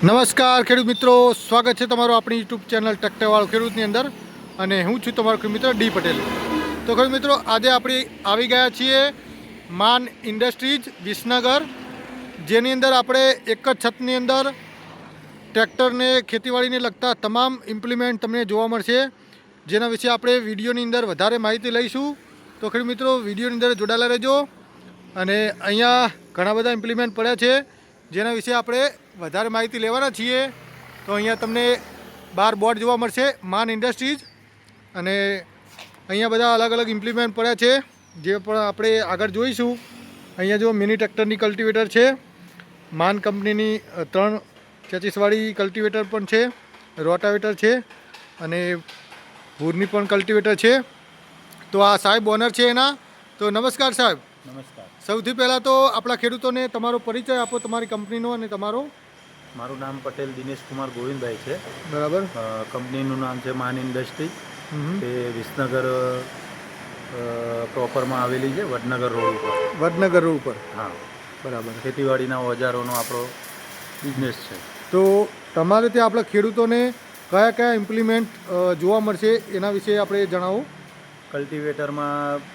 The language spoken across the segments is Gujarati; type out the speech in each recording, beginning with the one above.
નમસ્કાર, ખેડૂત મિત્રો. સ્વાગત છે તમારું આપણી યુટ્યુબ ચેનલ ટકટેવાળો ખેડૂતની અંદર. અને હું છું તમારો ખેડૂત મિત્ર ડી પટેલ. તો ખેડૂત મિત્રો, આજે આપણે આવી ગયા છીએ માન ઇન્ડસ્ટ્રીઝ વિસનગર, જેની અંદર આપણે એક જ છતની અંદર ટ્રેક્ટરને, ખેતીવાડીને લગતા તમામ ઇમ્પ્લિમેન્ટ તમને જોવા મળશે. જેના વિશે આપણે વિડીયોની અંદર વધારે માહિતી લઈશું. તો ખેડૂત મિત્રો, વિડીયોની અંદર જોડાયેલા રહેજો. અને અહીંયા ઘણા બધા ઇમ્પ્લિમેન્ટ પડ્યા છે. જેના વિશે આપણે વધારે માહિતી લેવાના છીએ, તો અહીંયા તમને બાર બોર્ડ જોવા મળશે, માન ઇન્ડસ્ટ્રીઝ. અને અહીંયા બધા અલગ અલગ ઇમ્પ્લિમેન્ટ પડ્યા છે, જે પણ આપણે આગળ જોઈશું. અહીંયા જો મિની ટ્રેક્ટરની કલ્ટિવેટર છે, માન કંપનીની ત્રણ ચેચીસવાળી કલ્ટિવેટર પણ છે, રોટાવેટર છે, અને ભૂરની પણ કલ્ટિવેટર છે. તો આ સાહેબ ઓનર છે એના. તો નમસ્કાર સાહેબ. નમસ્કાર. સૌથી પહેલાં તો આપણા ખેડૂતોને તમારો પરિચય આપો તમારી કંપનીનો અને તમારો. મારું નામ પટેલ દિનેશ કુમાર ગોવિંદભાઈ છે. બરાબર. કંપનીનું નામ છે માન ઇન્ડસ્ટ્રી. તે વિસનગર પ્રોપરમાં આવેલી છે વડનગર રોડ ઉપર. વડનગર રોડ ઉપર. હા. બરાબર. ખેતીવાડીના ઓજારોનો આપણો બિઝનેસ છે. તો તમારે ત્યાં આપણા ખેડૂતોને કયા કયા ઇમ્પ્લિમેન્ટ જોવા મળશે એના વિશે આપણે જણાવો. કલ્ટિવેટરમાં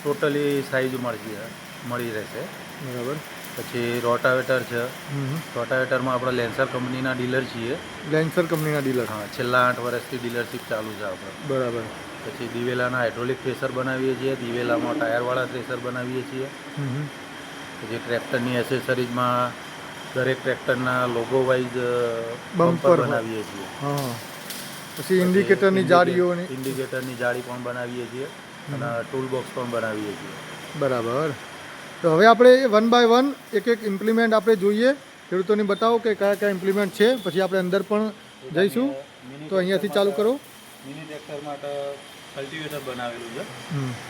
ટોટલી સાઇઝ મળશે. મળી રહેશે. બરાબર. પછી રોટાવેટર છે. રોટાવેટરમાં આપણે લેન્સર કંપનીના ડીલર છીએ. લેન્સર કંપનીના ડીલર. હા છેલ્લા આઠ વર્ષથી ડીલરશીપ ચાલુ છે આપણે. બરાબર. પછી દિવેલાના હાઇડ્રોલિક થ્રેસર બનાવીએ છીએ. દિવેલામાં ટાયરવાળા થ્રેસર બનાવીએ છીએ. પછી ટ્રેક્ટરની એસેસરીઝમાં દરેક ટ્રેક્ટરના લોગો વાઇઝ બમ્પર બનાવીએ છીએ. હા. પછી ઇન્ડિકેટરની જાળીઓની ઇન્ડિકેટરની જાળી પણ બનાવીએ છીએ. અને ટૂલ બોક્સ પણ બનાવીએ છીએ. બરાબર. તો હવે આપણે વન બાય વન એક એક ઇમ્પ્લિમેન્ટ આપણે જોઈએ. ખેડૂતોને બતાવો કે કયા કયા ઇમ્પ્લિમેન્ટ છે પછી આપણે અંદર પણ જઈશું. તો અહીંયાથી ચાલુ કરો. મિની ટ્રેક્ટર માટે કલ્ટિવેટર બનાવેલું છે.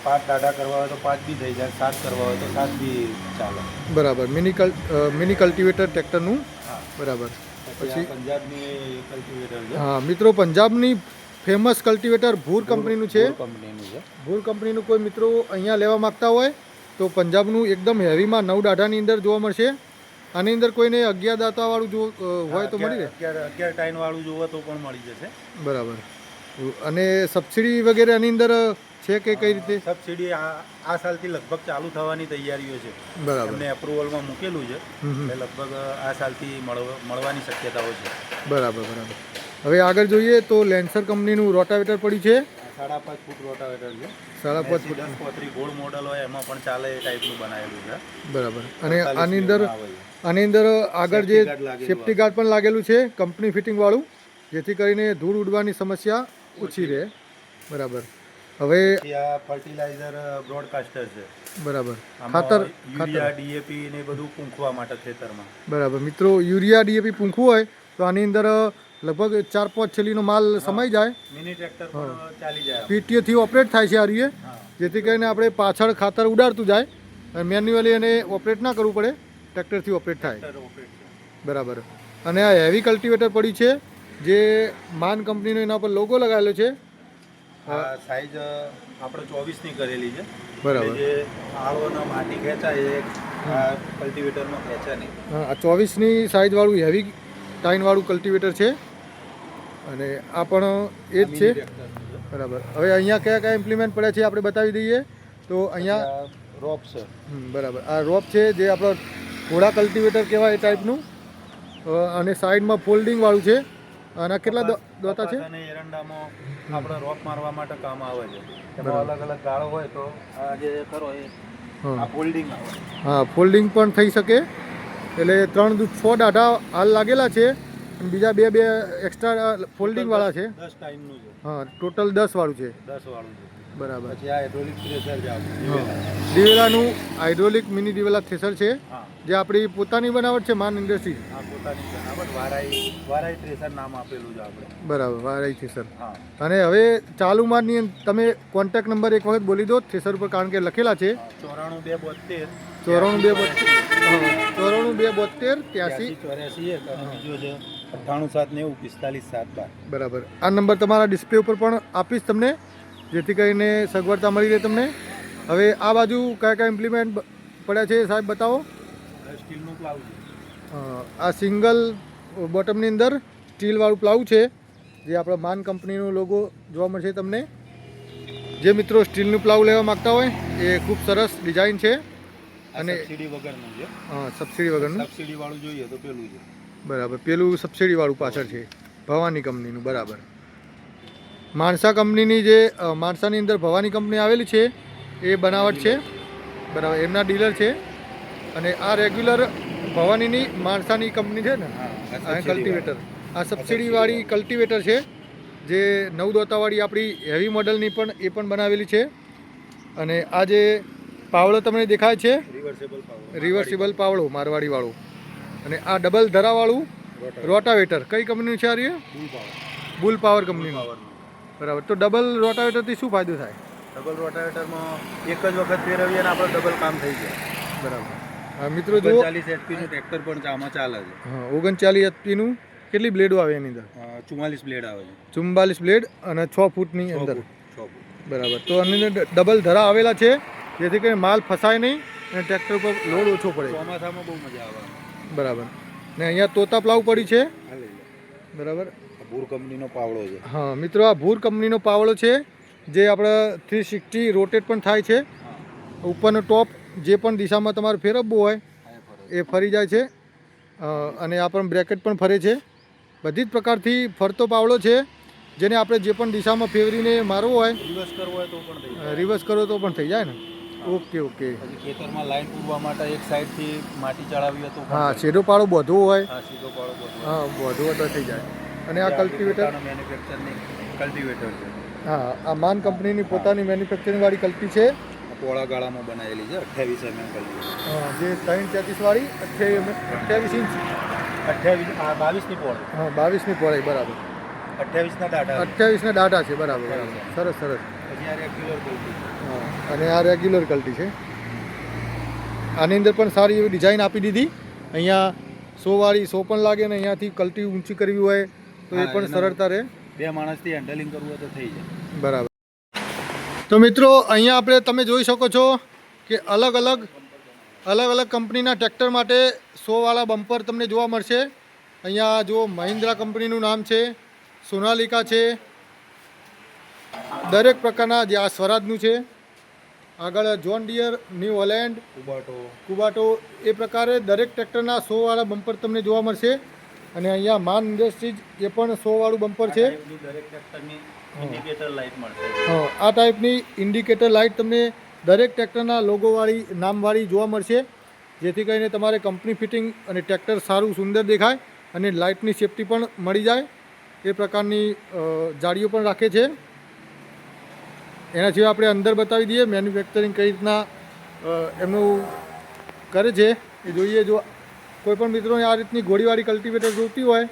પાંચ ટાટા કરવા હોય તો પાંચ બી થઈ જાય સાત કરવા હોય તો સાત બી ચાલે. બરાબર. મિની કલ મિની કલ્ટિવેટર ટ્રેક્ટરનું? બરાબર. પછી પંજાબની કલ્ટિવેટર છે. હા મિત્રો પંજાબની ફેમસ કલ્ટિવેટર ભૂર કંપનીનું છે. કંપનીનું છે. ભૂર કંપનીનું કોઈ મિત્રો અહીંયા લેવા માગતા હોય તો પંજાબનું એકદમ હેવીમાં નવ દાઢાની અંદર જોવા મળશે. આની અંદર કોઈને અગિયાર દાંતાવાળું જો હોય તો મળી રહે. અગિયાર ટાઈનવાળું જોવા તો પણ મળી જશે. બરાબર. અને સબસિડી વગેરે આની અંદર છે કે કઈ રીતે? સબસિડી આ આ સાલથી લગભગ ચાલુ થવાની તૈયારીઓ છે. બરાબર. એમને એપ્રુવલમાં મૂકેલું છે. એટલે લગભગ આ સાલથી મળવા મળવાની શક્યતાઓ છે. બરાબર બરાબર. હવે આગળ જોઈએ તો લેન્સર કંપનીનું રોટાવેટર પડ્યું છે. સાડા પાંચ ફૂટ રોટાવેટર છે. સાડા પાંચ ફૂટ. દસ પોત્રી ગોળ મોડલ હોય એમાં પણ ચાલે એ ટાઈપનું બનાવેલું છે. બરાબર. અને આની અંદર આની અંદર આગળ જે સેફ્ટી ગાર્ડ પણ લાગેલું છે કંપની ફિટિંગવાળું જેથી કરીને ધૂળ ઉડવાની સમસ્યા ઓછી રહે. બરાબર. હવે આ ફર્ટિલાઇઝર બ્રોડકાસ્ટર છે. બરાબર. ખાતર યુરિયા ડીએપી ને બધું પૂંખવા માટે ખેતરમાં. બરાબર. મિત્રો યુરિયા ડીએપી પૂંખવું હોય તો આની અંદર લગભગ ચાર પાંચ છેલ્લીનો માલ સમાઈ જાય. પીટીએથી ઓપરેટ થાય છે આ રીએ. જેથી કરીને આપણે પાછળ ખાતર ઉડાડતું જાય. અને મેન્યુઅલી એને ઓપરેટ ના કરવું પડે ટ્રેક્ટરથી ઓપરેટ થાય. બરાબર. અને આ હેવી કલ્ટિવેટર પડી છે જે માન કંપનીનો એના પર લોગો લગાવેલો છે. સાઈઝ આપણે ચોવીસની કરેલી છે. બરાબર. જે આળોનો માટી ખેંચાય એ કલ્ટિવેટરમાં ખેંચે નહીં. હા, આ ચોવીસની સાઇઝવાળું હેવી ટાઈનવાળું કલ્ટિવેટર છે. અને આ પણ એ જ છે. બરાબર. હવે અહીંયા કયા કયા ઇમ્પ્લિમેન્ટ પડ્યા છે આપણે બતાવી દઈએ. તો અહીંયા રોપ છે. બરાબર. આ રોપ છે જે આપણો ઘોડા કલ્ટિવેટર કહેવાય એ ટાઈપનું અને સાઈડમાં ફોલ્ડિંગ વાળું છે. આના કેટલા દોતા છે? અને એરંડામાં આપણે રોપ મારવા માટે કામ આવે છે. એમાં અલગ અલગ ગાળો હોય તો આ જે કરો એ આ ફોલ્ડિંગ આવે. હા ફોલ્ડિંગ પણ થઈ શકે. એટલે ત્રણ છ દાઢા હાલ લાગેલા છે. બીજા બે બે એક્સ્ટ્રા ફોલ્ડિંગ વાળા છે. દસ ટાઈમનું છે. હા ટોટલ દસ વાળું છે. દસ વાળું છે. બરાબર. પછી આ હાઇડ્રોલિક પ્રેશર છે દિવેલાનું હાઇડ્રોલિક મિની દિવેલા થ્રેસર છે જે આપણી પોતાની બનાવટ છે માન ઇન્ડસ્ટ્રી. આ પોતાની બનાવટ. વારાઈ વારાઈ ટ્રેસર નામ આપેલું છે આપણે. બરાબર વારાઈ થ્રેસર અને હવે ચાલુ મારની અંદ- તમે કોન્ટેક્ટ નંબર એક વખત બોલી દો થ્રેસર પર કારણ કે લખેલા છે. ચોરાણું બે બોતેર ચોરાણું બે બોતેર ચોરાણું બે બોતેર ત્યાંસી. ચોર્યાસી બીજો છે. અઠ્ઠાણું સાત નેવું પિસ્તાલીસ સાત બાર. બરાબર. આ નંબર તમારા ડિસ્પ્લે ઉપર પણ આપીશ તમને જેથી કરીને સગવડતા મળી રહે તમને. હવે આ બાજુ કયા કયા ઇમ્પ્લિમેન્ટ પડ્યા છે સાહેબ બતાવો. સ્ટીલનું પ્લાવ આ સિંગલ બોટમની અંદર સ્ટીલવાળું પ્લાવ છે જે આપણા માન કંપનીનો લોગો જોવા મળશે તમને. જે મિત્રો સ્ટીલનું પ્લાવ લેવા માગતા હોય એ ખૂબ સરસ ડિઝાઇન છે. અને સબસિડી વગરનું છે. હા સબસિડી વગરનું. સબસિડી વાળું જોઈએ તો પેલું છે. બરાબર. પેલું સબસિડીવાળું પાછળ છે ભવાની કંપનીનું બરાબર. માણસા કંપનીની જે માણસાની અંદર ભવાની કંપની આવેલી છે એ બનાવટ છે બરાબર એમના ડીલર છે અને આ રેગ્યુલર ભવાનીની માણસાની કંપની છે ને કલ્ટિવેટર આ સબસિડીવાળી કલ્ટિવેટર છે જે નવ દોતાવાળી આપણી હેવી મોડલની પણ એ પણ બનાવેલી છે અને આ જે પાવડો તમને દેખાય છે રિવર્સિબલ પાવડો મારવાડીવાળો. અને આ ડબલ ધરાવાળું રોટાવેટર. કઈ કંપનીનું છે આ રહ્યું? બુલ પાવર કંપનીનું. બરાબર. તો ડબલ રોટાવેટરથી શું ફાયદો થાય? ડબલ રોટાવેટરમાં એક જ વખત ફેરવીએ અને આપણે ડબલ કામ થઈ જાય. બરાબર. મિત્રો જો ચાલીસ એચપીનું ટ્રેક્ટર પણ આમાં ચાલે છે. હા ઓગણચાલીસ એચપીનું કેટલી બ્લેડો આવે એની અંદર? ચુમ્માલીસ બ્લેડ આવે છે. ચુમ્માલીસ બ્લેડ અને છ ફૂટની અંદર. બરાબર. તો આની અંદર ડબલ ધરા આવેલા છે જેથી કરીને માલ ફસાય નહીં અને ટ્રેક્ટર પર લોડ ઓછો પડે. ચોમાસામાં બહુ મજા આવે. બરાબર. ને અહીંયા તોતા પ્લાવ પડી છે? બરાબર. ભૂર કંપનીનો પાવડો છે. હા મિત્રો આ ભૂર કંપનીનો પાવડો છે જે આપણે થ્રી સિક્સટી રોટેટ પણ થાય છે. ઉપરનો ટોપ જે પણ દિશામાં તમારે ફેરવવું હોય એ ફરી. જાય છે. અને આ પણ બ્રેકેટ પણ ફરે છે. બધી જ પ્રકારથી ફરતો પાવડો છે જેને આપણે જે પણ દિશામાં ફેરવીને મારવો હોય રિવર્સ કરવો હોય તો પણ રિવર્સ કરો તો પણ થઈ જાય ને. Okay okay. પછી ખેતરમાં લાઈન પૂરવા માટે એક સાઈડથી માટી ચડાવી હતું. હા. શેડો પાળો બધો હોય. હા સીધો પાળો બધો હા બધો થઈ જાય. અને આ કલ્ટિવેટર મેન્યુફેક્ચરની કલ્ટિવેટર છે. હા આ માન કંપનીની પોતાની મેન્યુફેક્ચરિંગ વાળી કલ્ટી છે? પોળા ગાળામાં બનાવેલી છે અઠ્યાવીસ એમએમ કલ્ટી. હા, જે ત્રણ તેત્રીસ વાળી અઠ્યાવીસ અઠ્યાવીસ ઇંચ. અઠ્યાવીસ બાવીસની પોળી. હા બાવીસની પોળાઈ બરાબર. અઠ્યાવીસના દાડા અઠ્યાવીસના ડાટા છે બરાબર બરાબર. સરસ સરસ. આ રેગ્યુલર કલ્ટી હા. અને આ રેગ્યુલર કલ્ટી છે. આની અંદર પણ સારી એવી ડિઝાઇન આપી દીધી. અહીંયા સો વાળી સો પણ લાગે ને અહીંયાથી કલ્ટી ઊંચી કરવી હોય તો એ પણ સરળતા રહે. બે માણસથી હેન્ડલિંગ કરવું હોય તો થઈ જાય. બરાબર. તો મિત્રો અહીંયા આપણે તમે જોઈ શકો છો કે અલગ અલગ અલગ અલગ કંપનીના ટ્રેક્ટર માટે સોવાળા બમ્પર તમને જોવા મળશે. અહીંયા જો મહિન્દ્રા કંપનીનું નામ છે સોનાલિકા છે. દરેક પ્રકારના જે આ સ્વરાજનું છે. આગળ John Deere New Holland Kubota Kubota એ પ્રકારે દરેક ટ્રેક્ટરના સોવાળા બમ્પર તમને જોવા મળશે. અને અહીંયા માન ઇન્ડસ્ટ્રીઝ એ પણ સોવાળું બમ્પર છે. દરેક ટ્રેક્ટરની ઇન્ડિકેટર લાઇટ મળશે. હા આ ટાઈપની ઇન્ડિકેટર લાઇટ તમને દરેક ટ્રેક્ટરના લોગોવાળી નામવાળી જોવા મળશે. જેથી કરીને તમારે કંપની ફિટિંગ અને ટ્રેક્ટર સારું સુંદર દેખાય અને લાઇટની સેફટી પણ મળી જાય. એ પ્રકારની જાળીઓ પણ રાખે છે. એના સિવાય આપણે અંદર બતાવી દઈએ મેન્યુફેક્ચરિંગ કઈ રીતના એમનું કરે છે. એ જોઈએ જો કોઈપણ મિત્રોને આ રીતની ઘોડીવાળી કલ્ટિવેટર જોતી હોય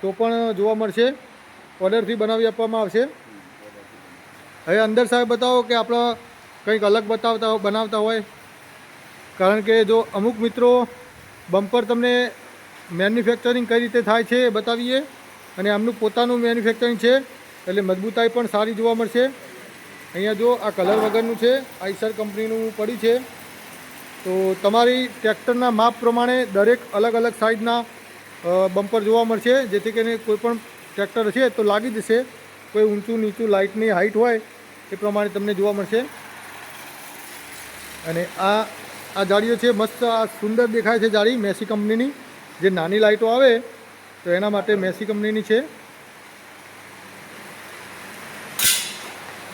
તો પણ જોવા મળશે. ઓર્ડરથી બનાવી આપવામાં આવશે. હવે અંદર સાહેબ બતાવો કે આપણે કંઈક અલગ બતાવતા બનાવતા હોય. કારણ કે જો અમુક મિત્રો બમ્પર તમને મેન્યુફેક્ચરિંગ કઈ રીતે થાય છે એ બતાવીએ. અને આમનું પોતાનું મેન્યુફેક્ચરિંગ છે, એટલે મજબૂતાઈ પણ સારી જોવા મળશે. અહીંયા જો આ કલર વગરનું છે આઈસર કંપનીનું પડ્યું છે. તો તમારી ટ્રેક્ટરના માપ પ્રમાણે દરેક અલગ અલગ સાઇઝના બમ્પર જોવા મળશે. જેથી કરીને કોઈપણ ટ્રેક્ટર છે તો લાગી જશે. કોઈ ઊંચું નીચું લાઇટની હાઇટ હોય, એ પ્રમાણે તમને જોવા મળશે. અને આ આ જાળીઓ છે, મસ્ત આ સુંદર દેખાય છે જાળી મેસી કંપનીની. જે નાની લાઇટો આવે, તો એના માટે મેસી કંપનીની છે.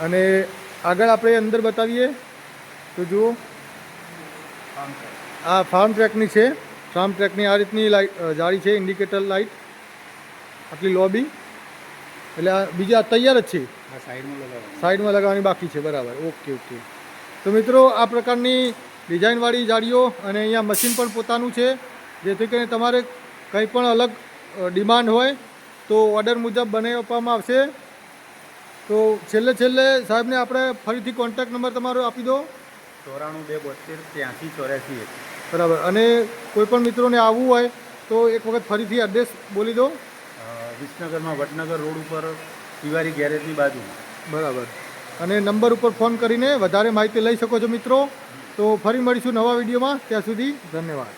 અને આગળ આપણે અંદર બતાવીએ તો જુઓ. આ ફાર્મ ટ્રેકની છે. ફાર્મ ટ્રેકની આ રીતની લાઇટ જાળી છે ઇન્ડિકેટર લાઇટ આટલી લોબી. એટલે આ બીજા તૈયાર જ છે. આ સાઈડમાં લગાવવાનું. સાઈડમાં લગાવવાની બાકી છે બરાબર. Okay okay. તો મિત્રો આ પ્રકારની ડિઝાઇનવાળી જાળીઓ અને અહીંયા મશીન પણ પોતાનું છે. જેથી કરીને તમારે કંઈ પણ અલગ ડિમાન્ડ હોય તો ઓર્ડર મુજબ બનાવી આપવામાં આવશે. તો છેલ્લે છેલ્લે સાહેબને આપણે ફરીથી કોન્ટેક્ટ નંબર તમારો આપી દો. ચોરાણું બે બોતેર ત્યાંસી ચોર્યાસી એક. બરાબર. અને કોઈપણ મિત્રોને આવવું હોય તો એક વખત ફરીથી એડ્રેસ બોલી દો. વિસનગરમાં વડનગર રોડ ઉપર તિવારી ગેરેજની બાજુ. બરાબર. અને નંબર ઉપર ફોન કરીને વધારે માહિતી લઈ શકો છો મિત્રો. તો ફરી મળીશું નવા વિડીયોમાં. ત્યાં સુધી ધન્યવાદ.